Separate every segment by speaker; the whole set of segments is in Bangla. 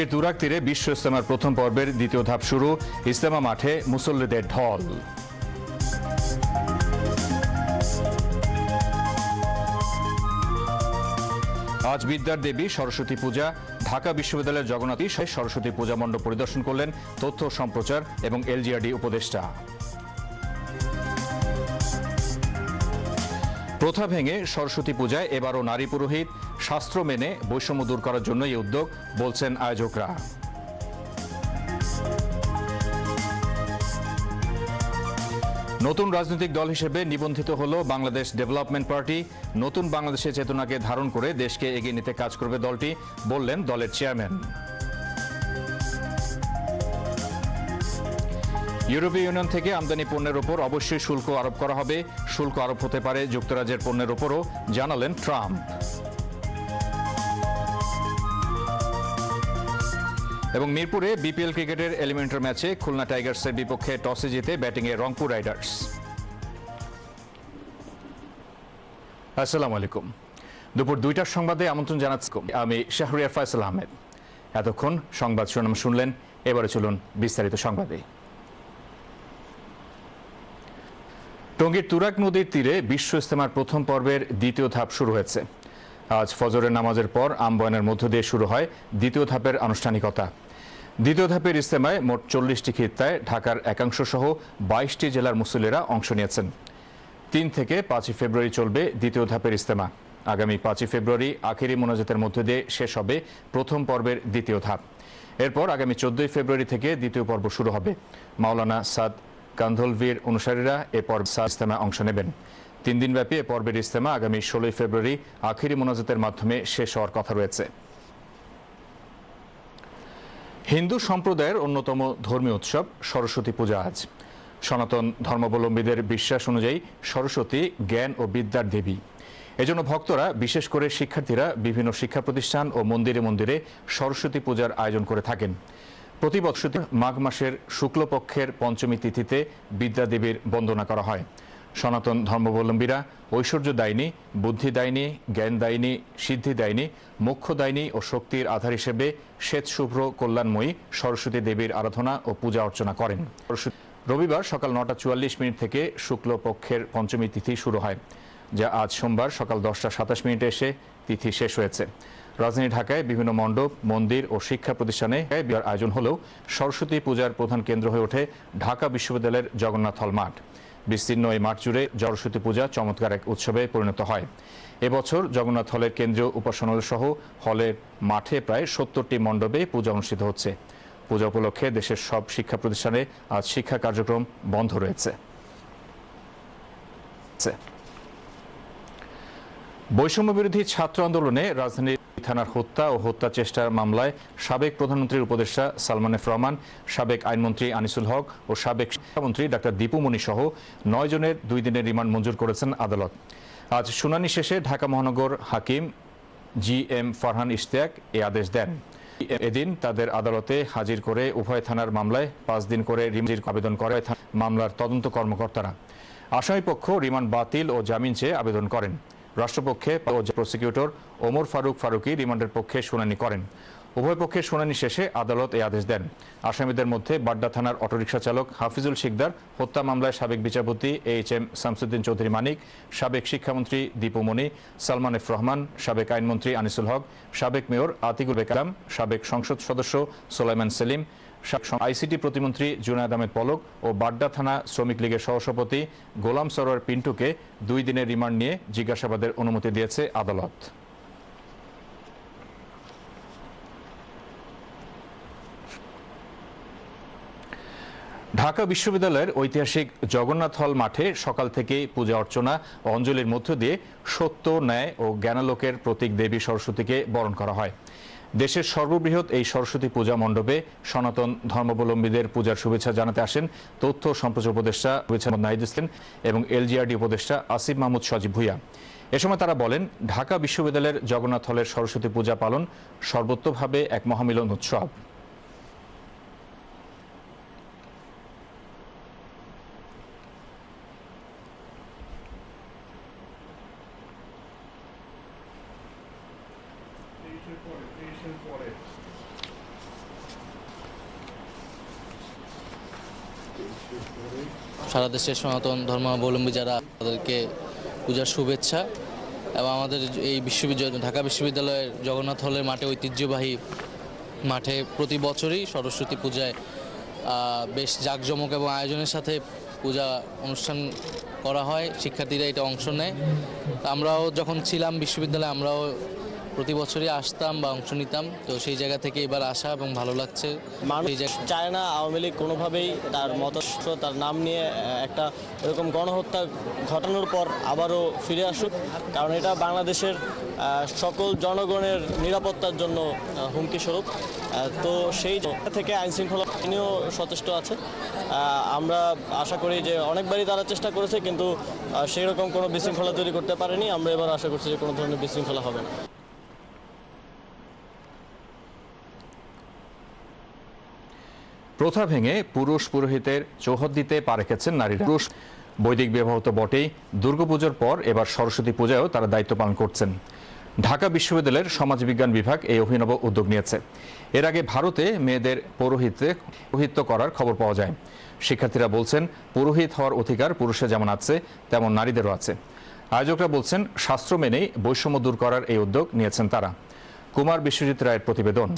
Speaker 1: তুরস্কের তুরাক তীরে বিশ্ব ইস্তেমার প্রথম পর্বের দ্বিতীয় ধাপ শুরু ইস্তেমা মাঠে মুসল্লিদের ঢল আজ বিদ্যার দেবী সরস্বতী পূজা ঢাকা বিশ্ববিদ্যালয়ের জগন্নাথ জগন্নাথী সরস্বতী পূজা মণ্ডপ পরিদর্শন করলেন তথ্য সম্প্রচার এবং এলজিআরডি উপদেষ্টা প্রথা ভেঙে সরস্বতী পূজায় এবারও নারী পুরোহিত শাস্ত্র মেনে বৈষম্য দূর করার জন্য এই উদ্যোগ বলছেন আয়োজকরা নতুন রাজনৈতিক দল হিসেবে নিবন্ধিত হল বাংলাদেশ ডেভেলপমেন্ট পার্টি নতুন বাংলাদেশের চেতনাকে ধারণ করে দেশকে এগিয়ে নিতে কাজ করবে দলটি বললেন দলের চেয়ারম্যান ইউরোপীয় ইউনিয়ন থেকে আমদানি পণ্যের ওপর অবশ্যই শুল্ক আরোপ করা হবে শুল্ক আরোপ হতে পারে যুক্তরাজ্যের পণ্যের ওপরও জানালেন ট্রাম্প এবং মিরপুরে বিপিএল ক্রিকেটের এলিমেন্টার ম্যাচে খুলনা টাইগার্সের বিপক্ষে টসে জিতে ব্যাটিংয়ে রংপুর রাইডার্স আসসালামু আলাইকুম দুপুর দুইটার সংবাদে আমন্ত্রণ জানাচ্ছি আমি শাহরিয়ার ফয়সাল আহমেদ এতক্ষণ সংবাদ শুনাম শুনলেন এবারে চলুন বিস্তারিত সংবাদে টঙ্গীর তুরাক নদীর তীরে বিশ্ব ইস্তেমার প্রথম পর্বের দ্বিতীয় ধাপ শুরু হয়েছে আজ ফজরের নামাজের পর আম্বয়নের মধ্য দিয়ে শুরু হয় দ্বিতীয় ধাপের আনুষ্ঠানিকতা দ্বিতীয় ধাপের ইস্তেমায় মোট চল্লিশটি খিত্তায় ঢাকার একাংশ সহ বাইশটি জেলার মুসলিরা অংশ নিয়েছেন তিন থেকে পাঁচই ফেব্রুয়ারি চলবে দ্বিতীয় ধাপের ইস্তেমা আগামী পাঁচই ফেব্রুয়ারি আখেরি মোনাজাতের মধ্য দিয়ে শেষ হবে প্রথম পর্বের দ্বিতীয় ধাপ এরপর আগামী চোদ্দই ফেব্রুয়ারি থেকে দ্বিতীয় পর্ব শুরু হবে মাওলানা সাদ কান্ধলভির অনুসারীরা এ পর্ব ইস্তেমায় অংশ নেবেন তিন দিনব্যাপী এ পর্বের ইস্তেমা আগামী ষোলোই ফেব্রুয়ারি আখিরি মোনাজাতের মাধ্যমে শেষ হওয়ার কথা রয়েছে হিন্দু সম্প্রদায়ের অন্যতম ধর্মীয় উৎসব সরস্বতী পূজা আজ সনাতন ধর্মাবলম্বীদের বিশ্বাস অনুযায়ী সরস্বতী জ্ঞান ও বিদ্যার দেবী এজন্য ভক্তরা বিশেষ করে শিক্ষার্থীরা বিভিন্ন শিক্ষা প্রতিষ্ঠান ও মন্দিরে মন্দিরে সরস্বতী পূজার আয়োজন করে থাকেন প্রতি বৎসর মাঘ মাসের শুক্লপক্ষের পঞ্চমী তিথিতে বিদ্যাদেবীর বন্দনা করা হয় সনাতন ধর্মাবলম্বীরা ঐশ্বর্য দায়নি বুদ্ধি দায়নি জ্ঞান দায়নি সিদ্ধি দায়নি মোক্ষ দায়নি ও শক্তির আধার হিসেবে শ্বেতশুভ্র কল্যাণময়ী সরস্বতী দেবীর আরাধনা ও পূজা অর্চনা করেন রবিবার সকাল নটা চুয়াল্লিশ মিনিট থেকে শুক্লপক্ষের পঞ্চমী তিথি শুরু হয় যা আজ সোমবার সকাল দশটা সাতাশ মিনিটে এসে তিথি শেষ হয়েছে রাজধানী ঢাকায় বিভিন্ন মণ্ডপ মন্দির ও শিক্ষা প্রতিষ্ঠানে আয়োজন হলেও সরস্বতী পূজার প্রধান কেন্দ্র হয়ে ওঠে ঢাকা বিশ্ববিদ্যালয়ের জগন্নাথ হল মাঠ বিস্তীর্ণ এই মাঠ জুড়ে জড়সতী পূজা চমৎকার এক উৎসবে পরিণত হয় এবছর জগন্নাথ হলের কেন্দ্রীয় উপাসনাল সহ হলের মাঠে প্রায় সত্তরটি মণ্ডপে পূজা অনুষ্ঠিত হচ্ছে পূজা উপলক্ষে দেশের সব শিক্ষা প্রতিষ্ঠানে আজ শিক্ষা কার্যক্রম বন্ধ রয়েছে বৈষম্য বিরোধী ছাত্র আন্দোলনে রাজধানীর থানার হত্যা ও হত্যা চেষ্টার মামলায় সাবেক প্রধানমন্ত্রীর উপদেষ্টা সালমান এফ রহমান সাবেক আইনমন্ত্রী আনিসুল হক ও সাবেক শিক্ষামন্ত্রী ডাক্তার মণি সহ নয় জনের দুই দিনের রিমান্ড মঞ্জুর করেছেন আদালত আজ শুনানি শেষে ঢাকা মহানগর হাকিম জি এম ফারহান ইশতিয়াক এ আদেশ দেন এদিন তাদের আদালতে হাজির করে উভয় থানার মামলায় পাঁচ দিন করে রিমান্ডের আবেদন করে মামলার তদন্ত কর্মকর্তারা আসামিপক্ষ পক্ষ রিমান্ড বাতিল ও জামিন চেয়ে আবেদন করেন রাষ্ট্রপক্ষে প্রসিকিউটর ওমর ফারুক ফারুকি রিমান্ডের পক্ষে শুনানি করেন উভয় পক্ষের শুনানি শেষে আদালত এই আদেশ দেন আসামিদের মধ্যে বাড্ডা থানার অটোরিকশা চালক হাফিজুল শিকদার হত্যা মামলায় সাবেক বিচারপতি এইচ এম শামসুদ্দিন চৌধুরী মানিক সাবেক শিক্ষামন্ত্রী দীপুমণি সালমান এফ রহমান সাবেক আইনমন্ত্রী আনিসুল হক সাবেক মেয়র আতিকুল বেকালাম সাবেক সংসদ সদস্য সোলাইমান সেলিম আইসিটি প্রতিমন্ত্রী জুনায়দ আহমেদ পলক ও বাড্ডা থানা শ্রমিক লীগের সহসভাপতি গোলাম সরোয়ার পিন্টুকে দুই দিনের রিমান্ড নিয়ে জিজ্ঞাসাবাদের অনুমতি দিয়েছে আদালত ঢাকা বিশ্ববিদ্যালয়ের ঐতিহাসিক জগন্নাথ হল মাঠে সকাল থেকে পূজা অর্চনা অঞ্জলির মধ্য দিয়ে সত্য ন্যায় ও জ্ঞানালোকের প্রতীক দেবী সরস্বতীকে বরণ করা হয় দেশের সর্ববৃহৎ এই সরস্বতী পূজা মণ্ডপে সনাতন ধর্মাবলম্বীদের পূজার শুভেচ্ছা জানাতে আসেন তথ্য সম্প্রচার উপদেষ্টা নাহিদ ইসলেন এবং এলজিআরডি উপদেষ্টা আসিফ মাহমুদ সজীব ভুইয়া এ সময় তারা বলেন ঢাকা বিশ্ববিদ্যালয়ের জগন্নাথ হলের সরস্বতী পূজা পালন সর্বোত্তভাবে এক মহামিলন উৎসব
Speaker 2: সারা দেশের সনাতন ধর্মাবলম্বী যারা তাদেরকে পূজার শুভেচ্ছা এবং আমাদের এই বিশ্ববিদ্যালয় ঢাকা বিশ্ববিদ্যালয়ের জগন্নাথ হলের মাঠে ঐতিহ্যবাহী মাঠে প্রতি বছরই সরস্বতী পূজায় বেশ জাঁকজমক এবং আয়োজনের সাথে পূজা অনুষ্ঠান করা হয় শিক্ষার্থীরা এটা অংশ নেয় আমরাও যখন ছিলাম বিশ্ববিদ্যালয়ে আমরাও প্রতি বছরই আসতাম বা অংশ নিতাম তো সেই জায়গা থেকে এবার আসা এবং ভালো লাগছে
Speaker 3: মানুষ চায় না আওয়ামী লীগ কোনোভাবেই তার মতস্থ তার নাম নিয়ে একটা এরকম গণহত্যা ঘটানোর পর আবারও ফিরে আসুক কারণ এটা বাংলাদেশের সকল জনগণের নিরাপত্তার জন্য হুমকি স্বরূপ তো সেই থেকে আইন শৃঙ্খলা বাহিনীও সচেষ্ট আছে আমরা আশা করি যে অনেকবারই তারা চেষ্টা করেছে কিন্তু সেই রকম কোনো বিশৃঙ্খলা তৈরি করতে পারেনি আমরা এবার আশা করছি যে কোনো ধরনের বিশৃঙ্খলা হবে না
Speaker 1: প্রথা ভেঙে পুরুষ পুরোহিতের চৌহদ্দিতে পা রেখেছেন নারীরা পুরুষ বৈদিক বিবাহ তো বটেই দুর্গাপুজোর পর এবার সরস্বতী পূজায়ও তারা দায়িত্ব পালন করছেন ঢাকা বিশ্ববিদ্যালয়ের সমাজ বিজ্ঞান বিভাগ এই অভিনব উদ্যোগ নিয়েছে এর আগে ভারতে মেয়েদের পুরোহিতে পুরোহিত করার খবর পাওয়া যায় শিক্ষার্থীরা বলছেন পুরোহিত হওয়ার অধিকার পুরুষে যেমন আছে তেমন নারীদেরও আছে আয়োজকরা বলছেন শাস্ত্র মেনেই বৈষম্য দূর করার এই উদ্যোগ নিয়েছেন তারা কুমার বিশ্বজিৎ রায়ের প্রতিবেদন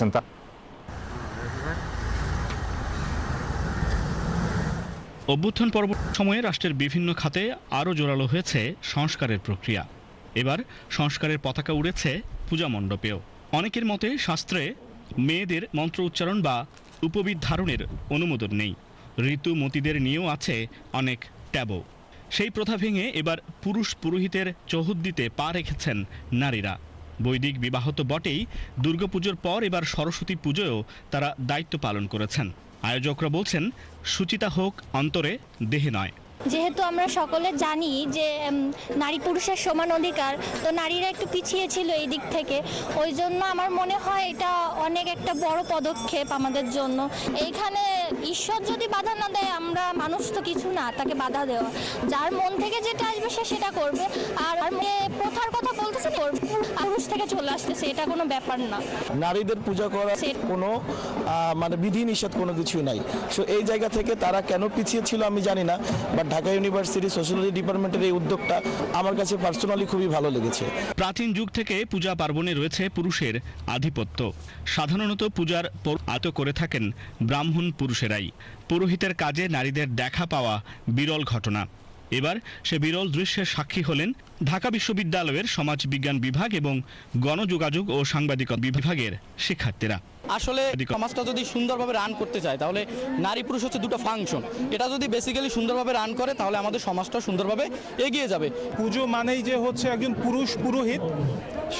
Speaker 1: অভ্যুত্থান পরবর্তী সময়ে রাষ্ট্রের বিভিন্ন খাতে আরও জোরালো হয়েছে সংস্কারের প্রক্রিয়া এবার সংস্কারের পতাকা উড়েছে পূজা মণ্ডপেও অনেকের মতে শাস্ত্রে মেয়েদের মন্ত্র উচ্চারণ বা উপবিদ ধারণের অনুমোদন নেই ঋতু মতিদের নিয়েও আছে অনেক ট্যাবো সেই প্রথা ভেঙে এবার পুরুষ পুরোহিতের চৌহদ্দিতে পা রেখেছেন নারীরা বৈদিক বিবাহ তো বটেই দুর্গাপুজোর পর এবার সরস্বতী পুজোয়ও তারা দায়িত্ব পালন করেছেন আয়োজকরা বলছেন সুচিতা হোক অন্তরে দেহে নয়
Speaker 4: যেহেতু আমরা সকলে জানি যে নারী পুরুষের সমান অধিকার তো নারীরা একটু পিছিয়ে ছিল এই দিক থেকে ওই জন্য আমার মনে হয় এটা অনেক একটা বড় পদক্ষেপ আমাদের জন্য এইখানে ঈশ্বর যদি বাধা না দেয় আমরা মানুষ তো কিছু না তাকে বাধা দেওয়া যার মন থেকে যেটা আসবে সে সেটা করবে আর প্রথার কথা বলতেছে পুরুষ থেকে চলে আসতেছে এটা কোনো ব্যাপার না
Speaker 5: নারীদের পূজা করা কোনো মানে বিধি নিষেধ কোনো কিছুই নাই সো এই জায়গা থেকে তারা কেন পিছিয়ে ছিল আমি জানি না বাট ঢাকা ইউনিভার্সিটি সোশ্যালজি ডিপার্টমেন্টের এই উদ্যোগটা আমার কাছে পার্সোনালি খুবই ভালো লেগেছে
Speaker 1: প্রাচীন যুগ থেকে পূজা পার্বণে রয়েছে পুরুষের আধিপত্য সাধারণত পূজার পর আত করে থাকেন ব্রাহ্মণ পুরুষেরাই পুরোহিতের কাজে নারীদের দেখা পাওয়া বিরল ঘটনা এবার সে বিরল দৃশ্যের সাক্ষী হলেন ঢাকা বিশ্ববিদ্যালয়ের সমাজ বিজ্ঞান বিভাগ এবং গণযোগাযোগ ও সাংবাদিক বিভাগের শিক্ষার্থীরা
Speaker 6: আসলে সমাজটা যদি সুন্দরভাবে রান করতে চায় তাহলে নারী পুরুষ হচ্ছে দুটো ফাংশন এটা যদি বেসিক্যালি সুন্দরভাবে রান করে তাহলে আমাদের সমাজটা সুন্দরভাবে এগিয়ে যাবে
Speaker 7: পুজো মানেই যে হচ্ছে একজন পুরুষ পুরোহিত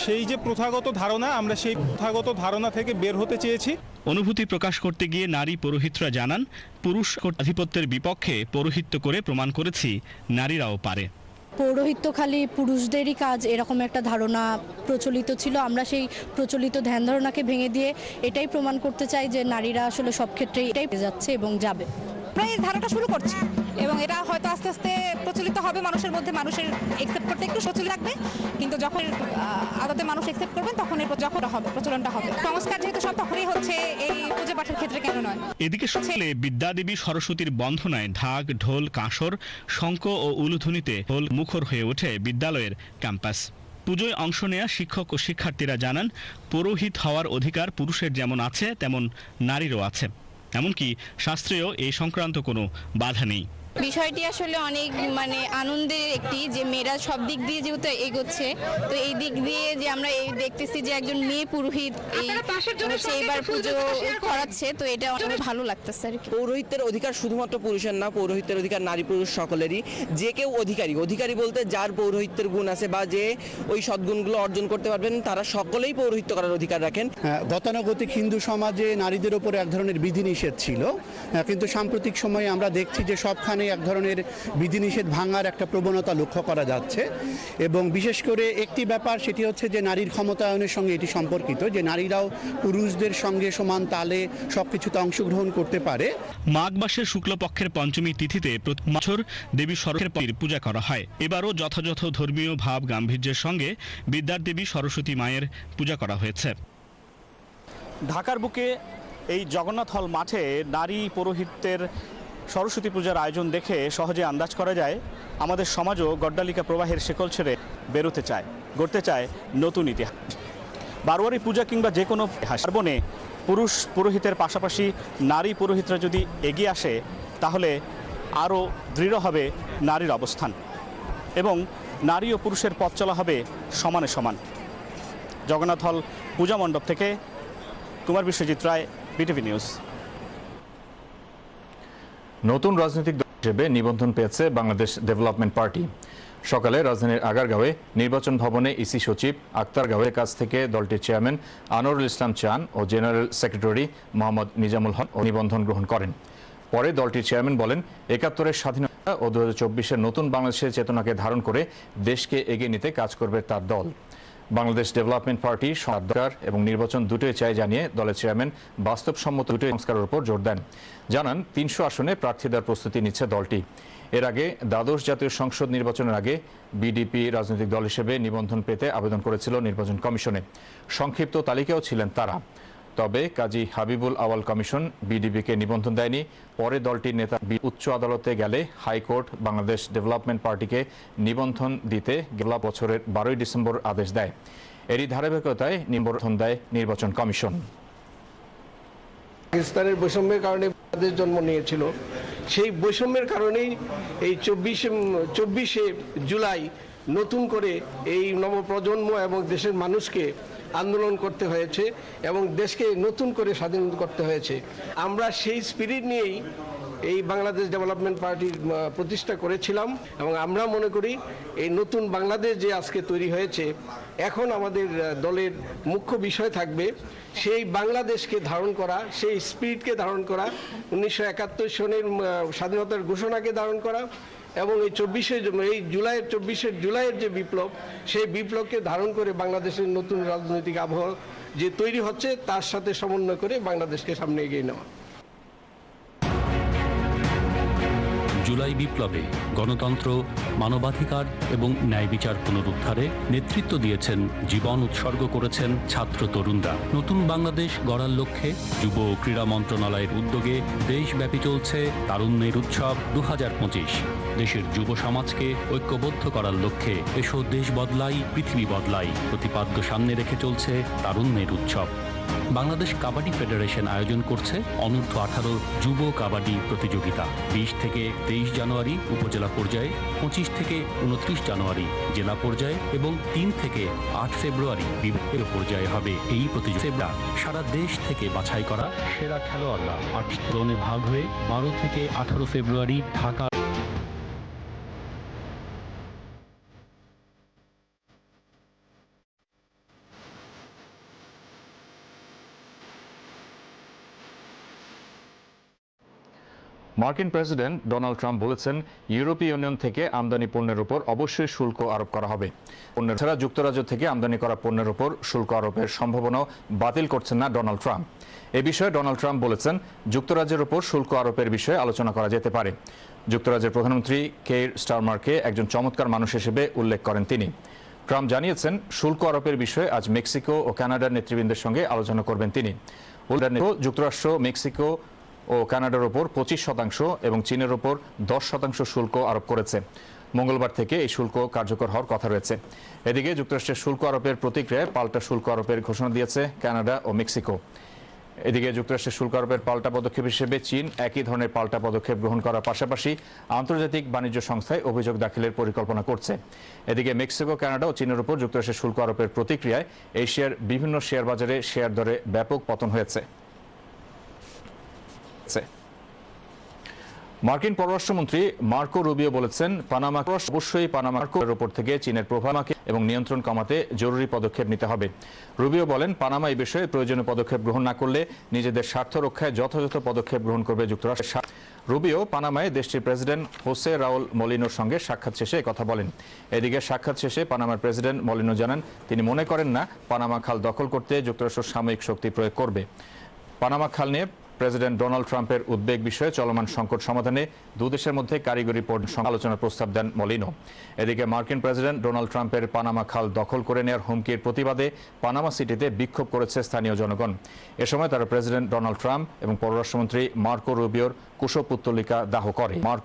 Speaker 7: সেই যে প্রথাগত ধারণা আমরা সেই প্রথাগত ধারণা থেকে বের হতে চেয়েছি
Speaker 1: অনুভূতি প্রকাশ করতে গিয়ে নারী পুরোহিতরা জানান পুরুষ আধিপত্যের বিপক্ষে পৌরোহিত্য করে প্রমাণ করেছি নারীরাও পারে
Speaker 8: পৌরোহিত্য খালি পুরুষদেরই কাজ এরকম একটা ধারণা প্রচলিত ছিল আমরা সেই প্রচলিত ধ্যান ধারণাকে ভেঙে দিয়ে এটাই প্রমাণ করতে চাই যে নারীরা আসলে সব ক্ষেত্রেই এটাই যাচ্ছে এবং যাবে প্রায় ধারাটা শুরু করছে এবং এটা হয়তো আস্তে আস্তে প্রচলিত হবে মানুষের মধ্যে মানুষের একসেপ্ট করতে একটু সচল লাগবে কিন্তু যখন আদতে মানুষ একসেপ্ট করবেন তখন এর যখন হবে প্রচলনটা হবে সংস্কার যেহেতু সব তখনই হচ্ছে এই পুজো পাঠের ক্ষেত্রে কেন নয়
Speaker 1: এদিকে শুনলে বিদ্যাদেবী সরস্বতীর বন্ধনায় ঢাক ঢোল কাঁসর শঙ্খ ও উলুধুনিতে হোল মুখর হয়ে ওঠে বিদ্যালয়ের ক্যাম্পাস পুজোয় অংশ নেয়া শিক্ষক ও শিক্ষার্থীরা জানান পুরোহিত হওয়ার অধিকার পুরুষের যেমন আছে তেমন নারীরও আছে এমনকি শাস্ত্রেও এই সংক্রান্ত কোনো বাধা নেই
Speaker 9: বিষয়টি আসলে অনেক মানে আনন্দের একটি যে মেয়েরা সব দিক দিয়ে যেহেতু এগোচ্ছে তো এই দিক দিয়ে যে আমরা এই দেখতেছি যে একজন মেয়ে পুরোহিত এইবার পুজো করাচ্ছে তো এটা অনেক ভালো লাগতেছে আর
Speaker 10: কি পৌরোহিত্যের অধিকার শুধুমাত্র পুরুষের না পৌরোহিত্যের অধিকার নারী পুরুষ সকলেরই যে কেউ অধিকারী অধিকারী বলতে যার পৌরোহিত্যের গুণ আছে বা যে ওই সদ্গুণগুলো অর্জন করতে পারবেন তারা সকলেই পৌরোহিত্য করার অধিকার রাখেন
Speaker 11: হ্যাঁ, গতানুগতিক হিন্দু সমাজে নারীদের ওপর এক ধরনের বিধিনিষেধ ছিল হ্যাঁ, কিন্তু সাম্প্রতিক সময়ে আমরা দেখছি যে সবখানে সেখানে এক ধরনের বিধিনিষেধ ভাঙার একটা প্রবণতা লক্ষ্য করা যাচ্ছে এবং বিশেষ করে একটি ব্যাপার সেটি হচ্ছে যে নারীর ক্ষমতায়নের সঙ্গে এটি সম্পর্কিত যে নারীরাও পুরুষদের সঙ্গে সমান তালে সব কিছুতে অংশগ্রহণ করতে পারে
Speaker 1: মাঘ মাসের শুক্লপক্ষের পঞ্চমী তিথিতে প্রতি বছর দেবী সরস্বতীর পূজা করা হয় এবারও যথাযথ ধর্মীয় ভাব গাম্ভীর্যের সঙ্গে বিদ্যার দেবী সরস্বতী মায়ের পূজা করা হয়েছে
Speaker 6: ঢাকার বুকে এই জগন্নাথ হল মাঠে নারী পুরোহিতদের সরস্বতী পূজার আয়োজন দেখে সহজে আন্দাজ করা যায় আমাদের সমাজও গড্ডালিকা প্রবাহের শেকল ছেড়ে বেরোতে চায় গড়তে চায় নতুন ইতিহাস বারোয়ারি পূজা কিংবা যে কোনো পার্বণে পুরুষ পুরোহিতের পাশাপাশি নারী পুরোহিতরা যদি এগিয়ে আসে তাহলে আরও দৃঢ় হবে নারীর অবস্থান এবং নারী ও পুরুষের পথ চলা হবে সমানে সমান জগন্নাথ হল পূজা মণ্ডপ থেকে কুমার বিশ্বজিৎ রায় বিটিভি নিউজ
Speaker 1: নতুন রাজনৈতিক দল হিসেবে নিবন্ধন পেয়েছে বাংলাদেশ ডেভেলপমেন্ট পার্টি সকালে রাজধানীর আগারগাঁওয়ে নির্বাচন ভবনে ইসি সচিব আক্তার গাঁওয়ের কাছ থেকে দলটির চেয়ারম্যান আনোয়ারুল ইসলাম চান ও জেনারেল সেক্রেটারি মোহাম্মদ নিজামুল হক নিবন্ধন গ্রহণ করেন পরে দলটির চেয়ারম্যান বলেন একাত্তরের স্বাধীনতা ও দু হাজার নতুন বাংলাদেশের চেতনাকে ধারণ করে দেশকে এগিয়ে নিতে কাজ করবে তার দল বাংলাদেশ ডেভেলপমেন্ট পার্টি সরকার এবং নির্বাচন দুটোই চাই জানিয়ে দলের চেয়ারম্যান বাস্তবসম্মত দুটোই সংস্কারের উপর জোর দেন জানান তিনশো আসনে প্রার্থীদের প্রস্তুতি নিচ্ছে দলটি এর আগে দ্বাদশ জাতীয় সংসদ নির্বাচনের আগে বিডিপি রাজনৈতিক দল হিসেবে নিবন্ধন পেতে আবেদন করেছিল নির্বাচন কমিশনে সংক্ষিপ্ত তালিকাও ছিলেন তারা তবে কাজী হাবিবুল আওয়াল কমিশন বিডিবিকে নিবন্ধন দেয়নি পরে দলটির নেতা উচ্চ আদালতে গেলে হাইকোর্ট বাংলাদেশ ডেভেলপমেন্ট পার্টিকে নিবন্ধন দিতে গেলা বছরের বারোই ডিসেম্বর আদেশ দেয় এরই ধারাবাহিকতায় নিবন্ধন দেয় নির্বাচন কমিশন
Speaker 12: পাকিস্তানের বৈষম্যের কারণে বাংলাদেশ জন্ম নিয়েছিল সেই বৈষম্যের কারণেই এই চব্বিশে চব্বিশে জুলাই নতুন করে এই নবপ্রজন্ম এবং দেশের মানুষকে আন্দোলন করতে হয়েছে এবং দেশকে নতুন করে স্বাধীন করতে হয়েছে আমরা সেই স্পিরিট নিয়েই এই বাংলাদেশ ডেভেলপমেন্ট পার্টির প্রতিষ্ঠা করেছিলাম এবং আমরা মনে করি এই নতুন বাংলাদেশ যে আজকে তৈরি হয়েছে এখন আমাদের দলের মুখ্য বিষয় থাকবে সেই বাংলাদেশকে ধারণ করা সেই স্পিরিটকে ধারণ করা উনিশশো একাত্তর সনের স্বাধীনতার ঘোষণাকে ধারণ করা এবং এই চব্বিশে এই জুলাইয়ের চব্বিশের জুলাইয়ের যে বিপ্লব সেই বিপ্লবকে ধারণ করে বাংলাদেশের নতুন রাজনৈতিক আবহাওয়া যে তৈরি হচ্ছে তার সাথে সমন্বয় করে বাংলাদেশকে সামনে এগিয়ে নেওয়া
Speaker 1: জুলাই বিপ্লবে গণতন্ত্র মানবাধিকার এবং ন্যায় বিচার পুনরুদ্ধারে নেতৃত্ব দিয়েছেন জীবন উৎসর্গ করেছেন ছাত্র তরুণরা নতুন বাংলাদেশ গড়ার লক্ষ্যে যুব ও ক্রীড়া মন্ত্রণালয়ের উদ্যোগে দেশব্যাপী চলছে তারুণ্যের উৎসব দু দেশের যুব সমাজকে ঐক্যবদ্ধ করার লক্ষ্যে এসো দেশ বদলাই পৃথিবী বদলাই প্রতিপাদ্য সামনে রেখে চলছে তারুণ্যের উৎসব বাংলাদেশ কাবাডি ফেডারেশন আয়োজন করছে অনূর্ধ্ব আঠারো যুব কাবাডি প্রতিযোগিতা বিশ থেকে তেইশ জানুয়ারি উপজেলা পর্যায়ে পঁচিশ থেকে উনত্রিশ জানুয়ারি জেলা পর্যায়ে এবং তিন থেকে আট ফেব্রুয়ারি বিভাগের পর্যায়ে হবে এই প্রতিযোগিতা সারা দেশ থেকে বাছাই করা
Speaker 13: সেরা খেলোয়াড়রা আট দলে ভাগ হয়ে বারো থেকে আঠারো ফেব্রুয়ারি ঢাকা
Speaker 1: মার্কিন প্রেসিডেন্ট ডোনাল্ড ট্রাম্প বলেছেন ইউরোপীয় ইউনিয়ন থেকে আমদানি পণ্যের উপর অবশ্যই শুল্ক আরোপ করা হবে পণ্যের ছাড়া যুক্তরাজ্য থেকে আমদানি করা পণ্যের উপর শুল্ক আরোপের সম্ভাবনা বাতিল করছেন না ডোনাল্ড ট্রাম্প এ বিষয়ে ডোনাল্ড ট্রাম্প বলেছেন যুক্তরাজ্যের উপর শুল্ক আরোপের বিষয়ে আলোচনা করা যেতে পারে যুক্তরাজ্যের প্রধানমন্ত্রী কেইর স্টারমার্কে একজন চমৎকার মানুষ হিসেবে উল্লেখ করেন তিনি ট্রাম্প জানিয়েছেন শুল্ক আরোপের বিষয়ে আজ মেক্সিকো ও কানাডার নেতৃবৃন্দের সঙ্গে আলোচনা করবেন তিনি যুক্তরাষ্ট্র মেক্সিকো ও কানাডার ওপর পঁচিশ শতাংশ এবং চীনের ওপর দশ শতাংশ শুল্ক আরোপ করেছে মঙ্গলবার থেকে এই শুল্ক কার্যকর হওয়ার কথা রয়েছে এদিকে যুক্তরাষ্ট্রের শুল্ক আরোপের প্রতিক্রিয়ায় পাল্টা শুল্ক আরোপের ঘোষণা দিয়েছে কানাডা ও মেক্সিকো এদিকে যুক্তরাষ্ট্রের শুল্ক আরোপের পাল্টা পদক্ষেপ হিসেবে চীন একই ধরনের পাল্টা পদক্ষেপ গ্রহণ করার পাশাপাশি আন্তর্জাতিক বাণিজ্য সংস্থায় অভিযোগ দাখিলের পরিকল্পনা করছে এদিকে মেক্সিকো কানাডা ও চীনের উপর যুক্তরাষ্ট্রের শুল্ক আরোপের প্রতিক্রিয়ায় এশিয়ার বিভিন্ন শেয়ার বাজারে শেয়ার দরে ব্যাপক পতন হয়েছে যাচ্ছে মার্কিন পররাষ্ট্রমন্ত্রী মার্কো রুবিও বলেছেন পানামা অবশ্যই পানামার ওপর থেকে চীনের প্রভাবাকে এবং নিয়ন্ত্রণ কমাতে জরুরি পদক্ষেপ নিতে হবে রুবিও বলেন পানামা এই বিষয়ে প্রয়োজনীয় পদক্ষেপ গ্রহণ না করলে নিজেদের স্বার্থ রক্ষায় যথাযথ পদক্ষেপ গ্রহণ করবে যুক্তরাষ্ট্র রুবিও পানামায় দেশটির প্রেসিডেন্ট হোসে রাউল মলিনোর সঙ্গে সাক্ষাৎ শেষে কথা বলেন এদিকে সাক্ষাৎ শেষে পানামার প্রেসিডেন্ট মলিনো জানান তিনি মনে করেন না পানামা খাল দখল করতে যুক্তরাষ্ট্র সাময়িক শক্তি প্রয়োগ করবে পানামা খাল নিয়ে প্রেসিডেন্ট ডোনাল্ড ট্রাম্পের উদ্বেগ বিষয়ে চলমান সংকট সমাধানে দুদেশের মধ্যে কারিগরি আলোচনার প্রস্তাব দেন মলিনো এদিকে মার্কিন প্রেসিডেন্ট ডোনাল্ড ট্রাম্পের পানামা খাল দখল করে নেওয়ার হুমকির প্রতিবাদে পানামা সিটিতে বিক্ষোভ করেছে স্থানীয় জনগণ এ সময় তারা প্রেসিডেন্ট ডোনাল্ড ট্রাম্প এবং পররাষ্ট্রমন্ত্রী মার্কো রুবিওর কুশপুত্তলিকা দাহ করে মার্ক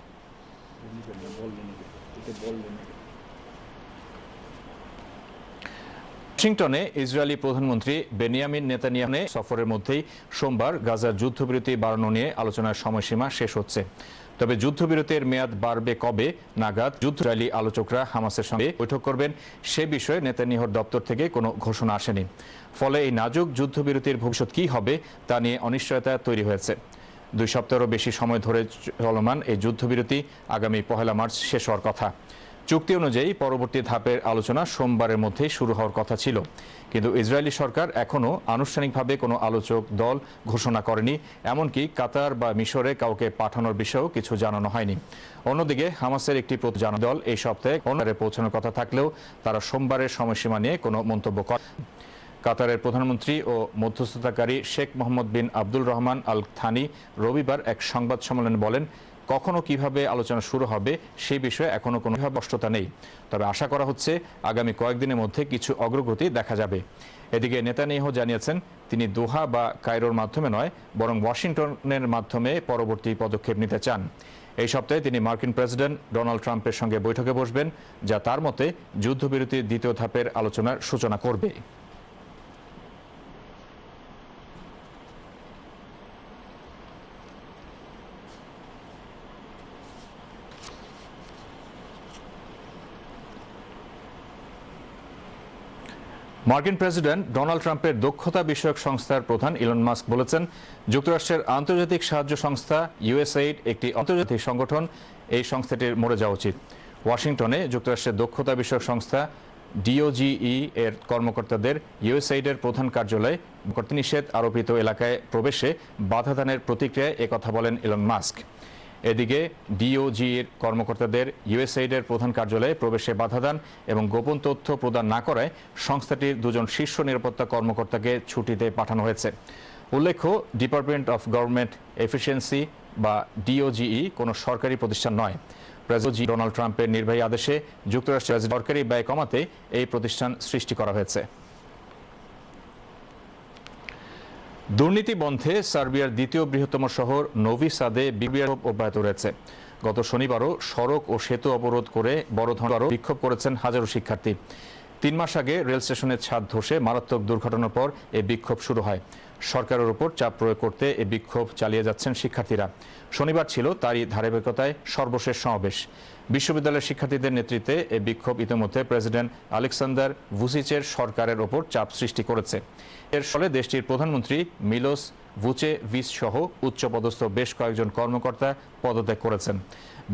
Speaker 1: ওয়াশিংটনে ইসরায়েলি প্রধানমন্ত্রী বেনিয়ামিন নেতানিয়াহনে সফরের মধ্যেই সোমবার গাজার যুদ্ধবিরতি বাড়ানো নিয়ে আলোচনার সময়সীমা শেষ হচ্ছে তবে যুদ্ধবিরতির মেয়াদ বাড়বে কবে নাগাদ যুদ্ধ যুদ্ধরালি আলোচকরা হামাসের সঙ্গে বৈঠক করবেন সে বিষয়ে নেতানিহর দপ্তর থেকে কোনো ঘোষণা আসেনি ফলে এই নাজুক যুদ্ধবিরতির ভবিষ্যৎ কী হবে তা নিয়ে অনিশ্চয়তা তৈরি হয়েছে দুই সপ্তাহেরও বেশি সময় ধরে চলমান এই যুদ্ধবিরতি আগামী পহেলা মার্চ শেষ হওয়ার কথা চুক্তি অনুযায়ী পরবর্তী ধাপের আলোচনা সোমবারের মধ্যেই শুরু হওয়ার কথা ছিল কিন্তু ইসরায়েলি সরকার এখনও আনুষ্ঠানিকভাবে কোনো আলোচক দল ঘোষণা করেনি এমনকি কাতার বা মিশরে কাউকে পাঠানোর বিষয়েও কিছু জানানো হয়নি অন্যদিকে হামাসের একটি প্রতিজান দল এই সপ্তাহে কনারে পৌঁছানোর কথা থাকলেও তারা সোমবারের সময়সীমা নিয়ে কোনো মন্তব্য করে কাতারের প্রধানমন্ত্রী ও মধ্যস্থতাকারী Sheikh Mohammed bin Abdul Rahman Al Thani রবিবার এক সংবাদ সম্মেলনে বলেন কখনো কিভাবে আলোচনা শুরু হবে সে বিষয়ে এখনো কোনো স্পষ্টতা নেই তবে আশা করা হচ্ছে আগামী কয়েকদিনের মধ্যে কিছু অগ্রগতি দেখা যাবে এদিকে নেতানিয়াহ জানিয়েছেন তিনি দোহা বা কায়রোর মাধ্যমে নয় বরং ওয়াশিংটনের মাধ্যমে পরবর্তী পদক্ষেপ নিতে চান এই সপ্তাহে তিনি মার্কিন প্রেসিডেন্ট ডোনাল্ড ট্রাম্পের সঙ্গে বৈঠকে বসবেন যা তার মতে যুদ্ধবিরতির দ্বিতীয় ধাপের আলোচনার সূচনা করবে মার্কিন প্রেসিডেন্ট ডোনাল্ড ট্রাম্পের দক্ষতা বিষয়ক সংস্থার প্রধান ইলন মাস্ক বলেছেন যুক্তরাষ্ট্রের আন্তর্জাতিক সাহায্য সংস্থা ইউএসএইড একটি আন্তর্জাতিক সংগঠন এই সংস্থাটির মরে যাওয়া উচিত ওয়াশিংটনে যুক্তরাষ্ট্রের দক্ষতা বিষয়ক সংস্থা ডিওজিই এর কর্মকর্তাদের ইউএসএইডের প্রধান কার্যালয়ে নিষেধ আরোপিত এলাকায় প্রবেশে বাধা দানের প্রতিক্রিয়ায় একথা বলেন ইলন মাস্ক এদিকে ডিওজির কর্মকর্তাদের ইউএসএইডের প্রধান কার্যালয়ে প্রবেশে বাধা দান এবং গোপন তথ্য প্রদান না করায় সংস্থাটির দুজন শীর্ষ নিরাপত্তা কর্মকর্তাকে ছুটিতে পাঠানো হয়েছে উল্লেখ্য ডিপার্টমেন্ট অফ গভর্নমেন্ট এফিসিয়েন্সি বা ডিওজিই e কোনো সরকারি প্রতিষ্ঠান নয় প্রেসিডেন্ট ডোনাল্ড ট্রাম্পের নির্বাহী আদেশে যুক্তরাষ্ট্রের সরকারি ব্যয় কমাতে এই প্রতিষ্ঠান সৃষ্টি করা হয়েছে দুর্নীতি বন্ধে সার্বিয়ার দ্বিতীয় বৃহত্তম শহর নভি সাদে বিক্ষোভ অব্যাহত রয়েছে গত শনিবারও সড়ক ও সেতু অবরোধ করে বড় ধরনের বিক্ষোভ করেছেন হাজারো শিক্ষার্থী তিন মাস আগে রেল স্টেশনের ছাদ ধসে মারাত্মক দুর্ঘটনার পর এ বিক্ষোভ শুরু হয় সরকারের উপর চাপ প্রয়োগ করতে এ বিক্ষোভ চালিয়ে যাচ্ছেন শিক্ষার্থীরা শনিবার ছিল তারই ধারাবাহিকতায় সর্বশেষ সমাবেশ বিশ্ববিদ্যালয়ের শিক্ষার্থীদের নেতৃত্বে এ বিক্ষোভ ইতিমধ্যে প্রেসিডেন্ট আলেকসান্ডার ভুসিচের সরকারের ওপর চাপ সৃষ্টি করেছে এর ফলে দেশটির প্রধানমন্ত্রী মিলোস ভুচে ভিস সহ উচ্চপদস্থ বেশ কয়েকজন কর্মকর্তা পদত্যাগ করেছেন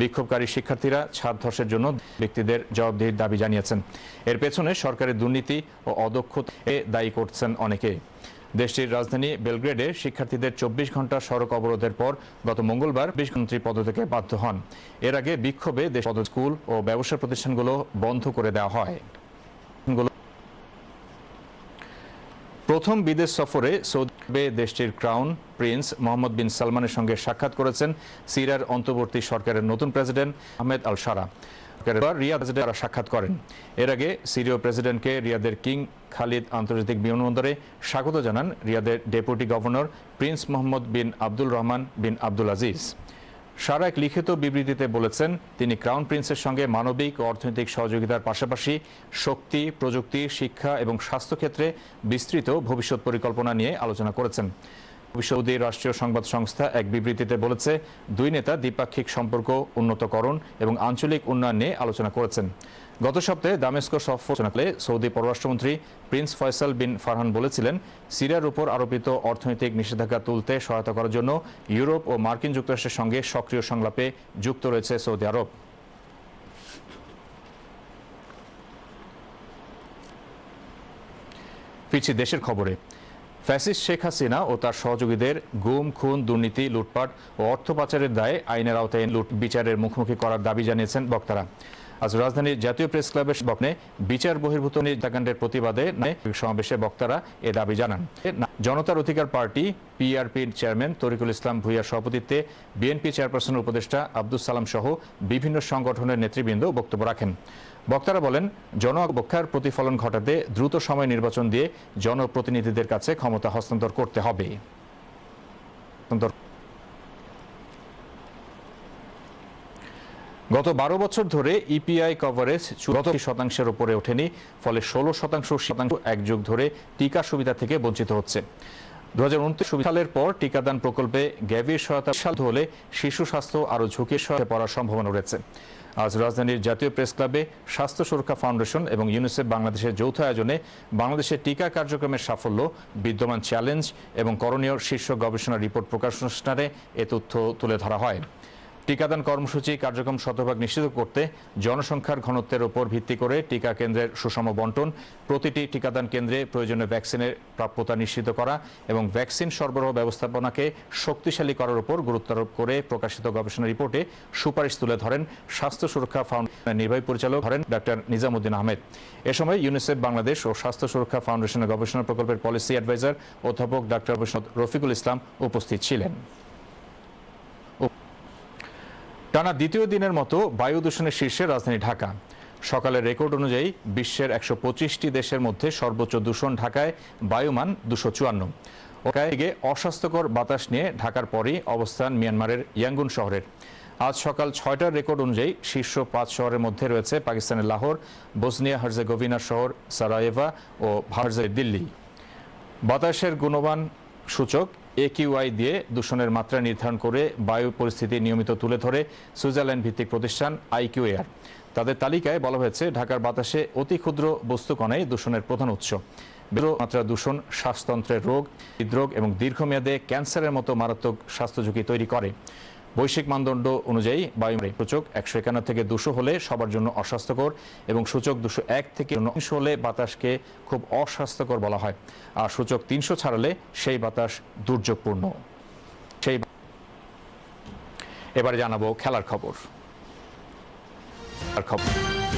Speaker 1: বিক্ষোভকারী শিক্ষার্থীরা ছাদ ধসের জন্য ব্যক্তিদের জবাবদিহির দাবি জানিয়েছেন এর পেছনে সরকারের দুর্নীতি ও অদক্ষতা দায়ী করছেন অনেকে দেশটির রাজধানী বেলগ্রেডে শিক্ষার্থীদের চব্বিশ ঘন্টা সড়ক অবরোধের পর গত মঙ্গলবার বিশ পদ থেকে বাধ্য হন এর আগে বিক্ষোভে দেশ স্কুল ও ব্যবসা প্রতিষ্ঠানগুলো বন্ধ করে দেওয়া হয় প্রথম বিদেশ সফরে সৌদি আরবে দেশটির ক্রাউন প্রিন্স মোহাম্মদ বিন সালমানের সঙ্গে সাক্ষাৎ করেছেন সিরিয়ার অন্তর্বর্তী সরকারের নতুন প্রেসিডেন্ট আহমেদ আল সারা পর প্রেসিডেন্ট তারা সাক্ষাৎ করেন এর আগে সিরীয় প্রেসিডেন্টকে রিয়াদের কিং খালিদ আন্তর্জাতিক বিমানবন্দরে স্বাগত জানান রিয়াদের deputy governor prince Mohammed bin Abdul Rahman bin Abdul Aziz সারা এক লিখিত বিবৃতিতে বলেছেন তিনি ক্রাউন প্রিন্সের সঙ্গে মানবিক ও অর্থনৈতিক সহযোগিতার পাশাপাশি শক্তি প্রযুক্তি শিক্ষা এবং স্বাস্থ্যক্ষেত্রে বিস্তৃত ভবিষ্যৎ পরিকল্পনা নিয়ে আলোচনা করেছেন সৌদি রাষ্ট্রীয় সংবাদ সংস্থা এক বিবৃতিতে বলেছে দুই নেতা দ্বিপাক্ষিক সম্পর্ক উন্নতকরণ এবং আঞ্চলিক উন্নয়ন নিয়ে আলোচনা করেছেন গত সপ্তাহে দামেস্কো সফরে সৌদি পররাষ্ট্রমন্ত্রী প্রিন্স ফয়সাল বিন ফারহান বলেছিলেন সিরিয়ার উপর আরোপিত অর্থনৈতিক নিষেধাজ্ঞা তুলতে সহায়তা করার জন্য ইউরোপ ও মার্কিন যুক্তরাষ্ট্রের সঙ্গে সক্রিয় সংলাপে যুক্ত রয়েছে সৌদি আরব পিছিয়ে দেশের খবরে ফ্যাসিস শেখ হাসিনা ও তার সহযোগীদের গুম খুন দুর্নীতি লুটপাট ও অর্থ পাচারের দায়ে আইনের আওতায় লুট বিচারের মুখোমুখি করার দাবি জানিয়েছেন বক্তারা আজ রাজধানীর জাতীয় প্রেস ক্লাবের বক্নে বিচার বহির্ভূত নির্যাতাকাণ্ডের প্রতিবাদে সমাবেশে বক্তারা এ দাবি জানান জনতার অধিকার পার্টি পিআরপির চেয়ারম্যান তরিকুল ইসলাম ভূঁইয়ার সভাপতিত্বে বিএনপি চেয়ারপারসনের উপদেষ্টা আব্দুল সালাম সহ বিভিন্ন সংগঠনের নেতৃবৃন্দ বক্তব্য রাখেন বক্তারা বলেন জন অবক্ষার প্রতিফলন ঘটাতে দ্রুত সময় নির্বাচন দিয়ে জনপ্রতিনিধিদের কাছে ক্ষমতা হস্তান্তর করতে হবে গত বারো বছর ধরে ইপিআই কভারেজ চুরাশি শতাংশের উপরে ওঠেনি ফলে ষোলো শতাংশ শতাংশ একযোগ ধরে টিকা সুবিধা থেকে বঞ্চিত হচ্ছে দু সালের পর টিকাদান প্রকল্পে গ্যাভির সহায়তা সাধ্য হলে শিশু স্বাস্থ্য আরও ঝুঁকির সহায়তা পড়ার সম্ভাবনা রয়েছে আজ রাজধানীর জাতীয় প্রেস ক্লাবে স্বাস্থ্য সুরক্ষা ফাউন্ডেশন এবং ইউনিসেফ বাংলাদেশের যৌথ আয়োজনে বাংলাদেশের টিকা কার্যক্রমের সাফল্য বিদ্যমান চ্যালেঞ্জ এবং করণীয় শীর্ষ গবেষণা রিপোর্ট প্রকাশনারে এ তথ্য তুলে ধরা হয় টিকাদান কর্মসূচি কার্যক্রম শতভাগ নিশ্চিত করতে জনসংখ্যার ঘনত্বের উপর ভিত্তি করে টিকা কেন্দ্রের সুষম বন্টন প্রতিটি টিকাদান কেন্দ্রে প্রয়োজনীয় ভ্যাকসিনের প্রাপ্যতা নিশ্চিত করা এবং ভ্যাকসিন সরবরাহ ব্যবস্থাপনাকে শক্তিশালী করার উপর গুরুত্বারোপ করে প্রকাশিত গবেষণা রিপোর্টে সুপারিশ তুলে ধরেন স্বাস্থ্য সুরক্ষা ফাউন্ডেশনের নির্বাহী পরিচালক ধরেন ডাক্তার নিজামুদ্দিন আহমেদ এ সময় ইউনিসেফ বাংলাদেশ ও স্বাস্থ্য সুরক্ষা ফাউন্ডেশনের গবেষণা প্রকল্পের পলিসি অ্যাডভাইজার অধ্যাপক ডাক্তার রফিকুল ইসলাম উপস্থিত ছিলেন টানা দ্বিতীয় দিনের মতো বায়ু দূষণের শীর্ষে রাজধানী ঢাকা সকালের রেকর্ড অনুযায়ী বিশ্বের একশো পঁচিশটি দেশের মধ্যে সর্বোচ্চ দূষণ ঢাকায় বায়ুমান দুশো চুয়ান্ন ওকাইগে অস্বাস্থ্যকর বাতাস নিয়ে ঢাকার পরই অবস্থান মিয়ানমারের ইয়াঙ্গুন শহরের আজ সকাল ছয়টার রেকর্ড অনুযায়ী শীর্ষ পাঁচ শহরের মধ্যে রয়েছে পাকিস্তানের লাহোর হার্জে হার্জেগোভিনা শহর সারায়েভা ও ভার্জে দিল্লি বাতাসের গুণমান সূচক একিউআই দিয়ে দূষণের মাত্রা নির্ধারণ করে বায়ু পরিস্থিতি নিয়মিত তুলে ধরে সুইজারল্যান্ড ভিত্তিক প্রতিষ্ঠান আইকিউএআর তাদের তালিকায় বলা হয়েছে ঢাকার বাতাসে অতি ক্ষুদ্র বস্তুকণাই দূষণের প্রধান উৎস মাত্রা দূষণ শ্বাসতন্ত্রের রোগ হৃদরোগ এবং দীর্ঘমেয়াদে ক্যান্সারের মতো মারাত্মক স্বাস্থ্য ঝুঁকি তৈরি করে বৈশ্বিক মানদণ্ড অনুযায়ী বায়ুমারিক সূচক একশো একান্ন থেকে দুশো হলে সবার জন্য অস্বাস্থ্যকর এবং সূচক দুশো এক থেকে উনিশ হলে বাতাসকে খুব অস্বাস্থ্যকর বলা হয় আর সূচক তিনশো ছাড়ালে সেই বাতাস দুর্যোগপূর্ণ সেই এবারে জানাবো খেলার খবর খবর